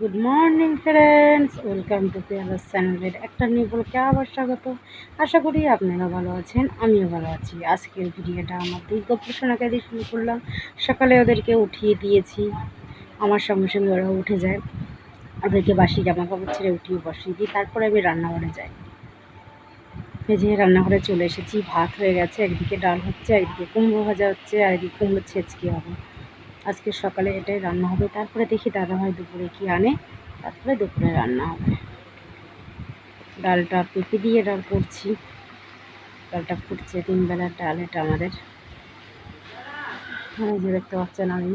Good morning friends welcome to পেয়ারাস চ্যানেলের একটা নিয়ে বলকে আবার স্বাগত। আশা করি আপনারা ভালো আছেন, আমিও ভালো আছি। আজকের ভিডিওটা আমার দুই গপ্পসোনাকে দিয়ে শুরু করলাম। সকালে ওদেরকে উঠিয়ে দিয়েছি। আমার সঙ্গে সঙ্গে ওরা উঠে যায়। ওদেরকে বাসি জামা কাপড় ছেড়ে উঠিয়ে বসিয়ে দিই। তারপরে আমি রান্নাঘরে যাই। ভেজে রান্নাঘরে চলে এসেছি। ভাত হয়ে গেছে, একদিকে ডাল হচ্ছে, একদিকে কুমড়ো ভাজা হচ্ছে, আর একদিকে কুমড়ো ছেঁচকি হবে। আজকে সকালে এটাই রান্না হবে। তারপরে দেখি দাদাভাই দুপুরে কি আনে, তারপরে দুপুরে রান্না হবে। ডালটা পেঁপে দিয়ে ডাল করছি। ডালটা ফুটছে তিন বেলার ডাল এটা আমাদের। যে দেখতে পাচ্ছেন আমি।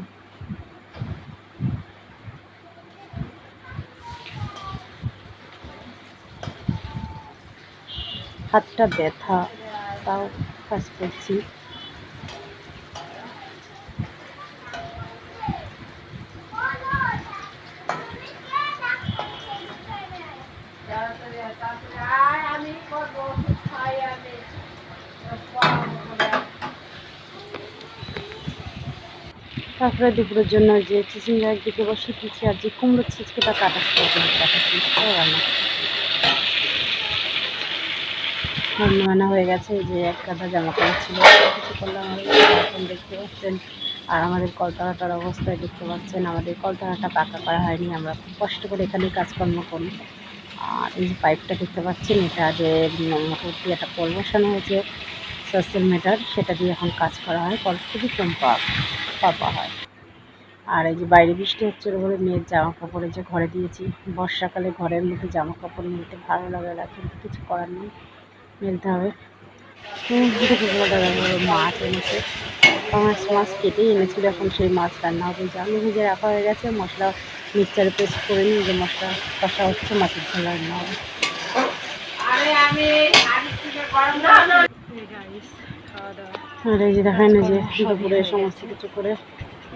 হাতটা ব্যথা, তাও কাজ করছি। তারপরে দুপুরের জন্য যে চিচিঙ্গা একদিকে বসিয়ে দিয়েছি আর যে কুমড়োর ছিচকেটা কাটাচ্ছি কাটাচ্ছি রান্না হয়ে গেছে যে এক কাদা জামা কাপড় ছিল। কিছু করলাম এখন দেখতে পাচ্ছেন, আর আমাদের কলতারাটার অবস্থায় দেখতে পাচ্ছেন, আমাদের কলতারাটা পাকা করা হয়নি, আমরা খুব কষ্ট করে এখানে কাজকর্ম করি। আর এই যে পাইপটা দেখতে পাচ্ছেন, এটা যে মোটর দিয়ে একটা কল বসানো হয়েছে, সোশ্যাল মিটার, সেটা দিয়ে এখন কাজ করা হয় কল খুবই কম পাপা হয়। আর এই যে বাইরে বৃষ্টি হচ্ছে বলে মেয়ের জামা কাপড়ে যে ঘরে দিয়েছি। বর্ষাকালে ঘরের মধ্যে জামা কাপড় মেলতে ভালো লাগে না, কিন্তু কিছু করার নেই। মেলতে হবে। মাছ এনেছে পাঁচ মাছ কেটেই এনেছিল এখন সেই মাছ রান্না হবে আলু ভেজে রাখা হয়ে গেছে মশলা মিক্সচারে পেস্ট করে নিয়ে যে মশলা কষা হচ্ছে মাছের ঝোল রান্না হবে সমস্ত কিছু করে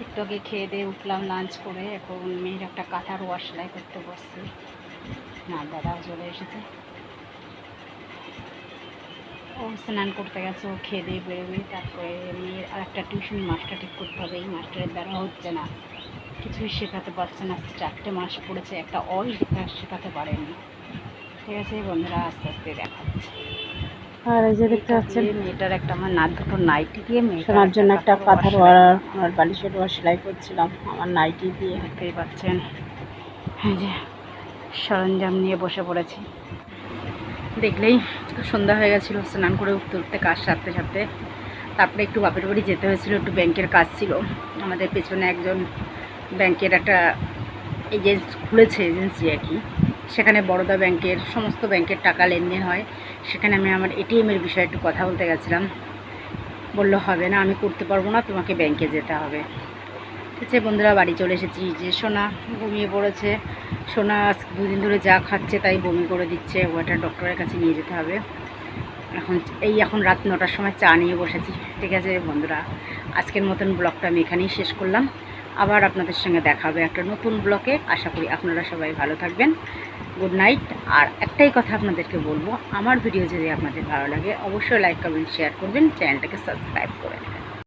একটু খেয়ে দিয়ে উঠলাম লাঞ্চ করে এখন মেয়ের একটা কাঁথার ওয়াশ সেলাই করতে বসছি না দাদাও চলে এসেছে ও স্নান করতে গেছে ও খেয়ে দিয়ে বেরোবে তারপরে মেয়ের আর একটা টিউশন মাস্টার ঠিক করতে হবে এই মাস্টারের দ্বারা হচ্ছে না। কিছুই শেখাতে পারছে না চারটে মাস পড়েছে একটা অই শেখাতে পারেনি। ঠিক আছে বন্ধুরা আস্তে আস্তে দেখাচ্ছে। আর এই যে দেখতে পাচ্ছেন মেয়েটার একটা আমার নাচ দুটো নাইটি দিয়ে শোনার জন্য একটা কাঁথার আর বালিশের ওয়ার সেলাই করছিলাম আমার নাইটি দিয়ে। দেখতেই পাচ্ছেন এই যে সরঞ্জাম নিয়ে বসে পড়েছি। দেখলেই সন্ধ্যা হয়ে গেছিল, স্নান করে উঠতে উঠতে কাজ সারতে সারতে। তারপরে একটু বাপের বাড়ি যেতে হয়েছিল, একটু ব্যাংকের কাজ ছিল। আমাদের পেছনে একজন ব্যাংকের একটা এজেন্সি খুলেছে, এজেন্সি আর কি। সেখানে বড়দা ব্যাংকের, সমস্ত ব্যাংকের টাকা লেনদেন হয়। সেখানে আমি আমার এটিএমের বিষয়ে একটু কথা বলতে গেছিলাম। বলল, হবে না, আমি করতে পারব না, তোমাকে ব্যাংকে যেতে হবে। আছে বন্ধুরা বাড়ি চলে এসেছি, যে সোনা ঘুমিয়ে পড়েছে। সোনা দুদিন ধরে যা খাচ্ছে তাই বমি করে দিচ্ছে, ওটা ডক্টরের কাছে নিয়ে যেতে হবে। এখন এই এখন রাত নটার সময় চা নিয়ে বসেছি, ঠিক আছে বন্ধুরা? আজকের মতন ব্লগটা আমি এখানেই শেষ করলাম। আবার আপনাদের সঙ্গে দেখা হবে একটা নতুন ব্লকে আশা করি আপনারা সবাই ভালো থাকবেন। Good night. আর একটাই কথা আপনাদেরকে বলব, আমার ভিডিও যদি আপনাদের ভালো লাগে, অবশ্যই লাইক, কমেন্ট, শেয়ার করবেন, চ্যানেলটাকে সাবস্ক্রাইব করে